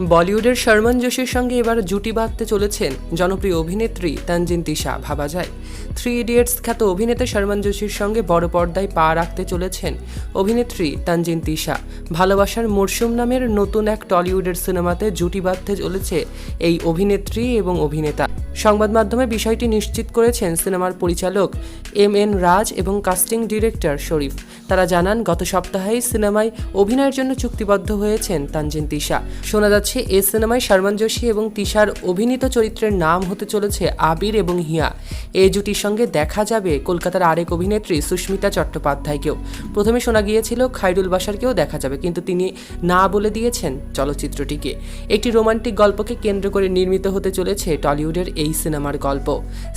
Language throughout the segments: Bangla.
বলিউডের শর্মন যোশীর সঙ্গে এবার জুটি বাঁধতে চলেছেন জনপ্রিয় অভিনেত্রী তানজিন তিশা, ভাবা যায়। থ্রি ইডিয়েটস খ্যাত অভিনেতা শর্মন যোশীর সঙ্গে বড় পর্দায় পা রাখতে চলেছেন অভিনেত্রী তানজিন তিশা। ভালোবাসার মরশুম নামের নতুন এক টলিউডের সিনেমাতে জুটি বাঁধতে চলেছে এই অভিনেত্রী এবং অভিনেতা। সংবাদ মাধ্যমে বিষয়টি নিশ্চিত করেছেন সিনেমার পরিচালক এম এন রাজ এবং কাস্টিং ডিরেক্টর শরীফ। তারা জানান, গত সপ্তাহেই সিনেমায় অভিনয়ের জন্য চুক্তিবদ্ধ হয়েছেন তানজিন তিশা। শোনা যাচ্ছে, এ সিনেমায় শর্মান যোশী এবং তিশার অভিনীত চরিত্রের নাম হতে চলেছে আবির এবং হিয়া। এ জুটির সঙ্গে দেখা যাবে কলকাতার আরেক অভিনেত্রী সুস্মিতা চট্টোপাধ্যায়কেও। প্রথমে শোনা গিয়েছিল খাইরুল বাসারকেও দেখা যাবে, কিন্তু তিনি না বলে দিয়েছেন চলচ্চিত্রটিকে। একটি রোমান্টিক গল্পকে কেন্দ্র করে নির্মিত হতে চলেছে টলিউডের এই সিনেমার গল্প।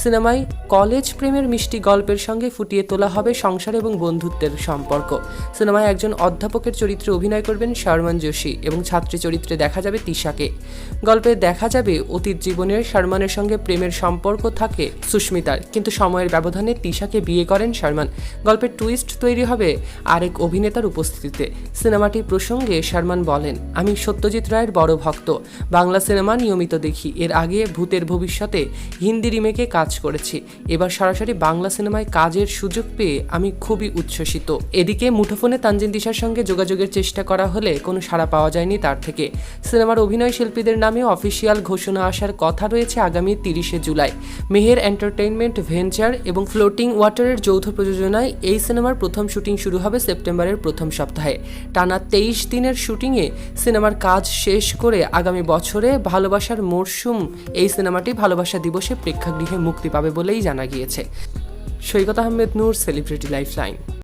সিনেমায় কলেজ প্রেমের মিষ্টি গল্পের সঙ্গে ফুটিয়ে তোলা হবে সংসার এবং বন্ধুত্বের সম্পর্ক। সিনেমায় একজন অধ্যাপকের চরিত্রে অভিনয় করবেন শর্মান যোশী এবং ছাত্রী চরিত্রে দেখা যাবে তিশাকে। গল্পে দেখা যাবে অতীত জীবনের শর্মানের সঙ্গে প্রেমের সম্পর্ক থাকে সুস্মিতার, কিন্তু সময়ের ব্যবধানে তিশাকে বিয়ে করেন শর্মান। গল্পের টুইস্ট তৈরি হবে আরেক অভিনেতার উপস্থিতিতে। সিনেমাটি প্রসঙ্গে শর্মান বলেন, আমি সত্যজিৎ রায়ের বড় ভক্ত। বাংলা সিনেমা নিয়মিত দেখি। এর আগে ভূতের ভবিষ্যতে হিন্দি রিমেকে কাজ করেছি। এবার সরাসরি বাংলা সিনেমায় কাজের সুযোগ পেয়ে আমি খুবই উচ্ছ্বসিত। এদিকে মুঠোফোনে তানজিন দিশার সঙ্গে যোগাযোগের চেষ্টা করা হলে কোনো সাড়া পাওয়া যায়নি তার থেকে। সিনেমার অভিনয় শিল্পীদের নামে অফিসিয়াল ঘোষণা আসার কথা রয়েছে আগামী তিরিশে জুলাই। মেহের এন্টারটেইনমেন্ট ভেঞ্চার এবং ফ্লোটিং ওয়াটারের যৌথ প্রযোজনায় এই সিনেমার প্রথম শুটিং শুরু হবে সেপ্টেম্বরের প্রথম সপ্তাহে। টানা তেইশ দিনের শুটিংয়ে সিনেমার কাজ শেষ করে আগামী বছরে ভালোবাসার মরশুম এই সিনেমাটি ভালোবাসা দিবসে প্রেক্ষাগৃহে মুক্তি পাবে বলেই জানা গিয়েছে। Saikat Ahmed Noor celebrity lifeline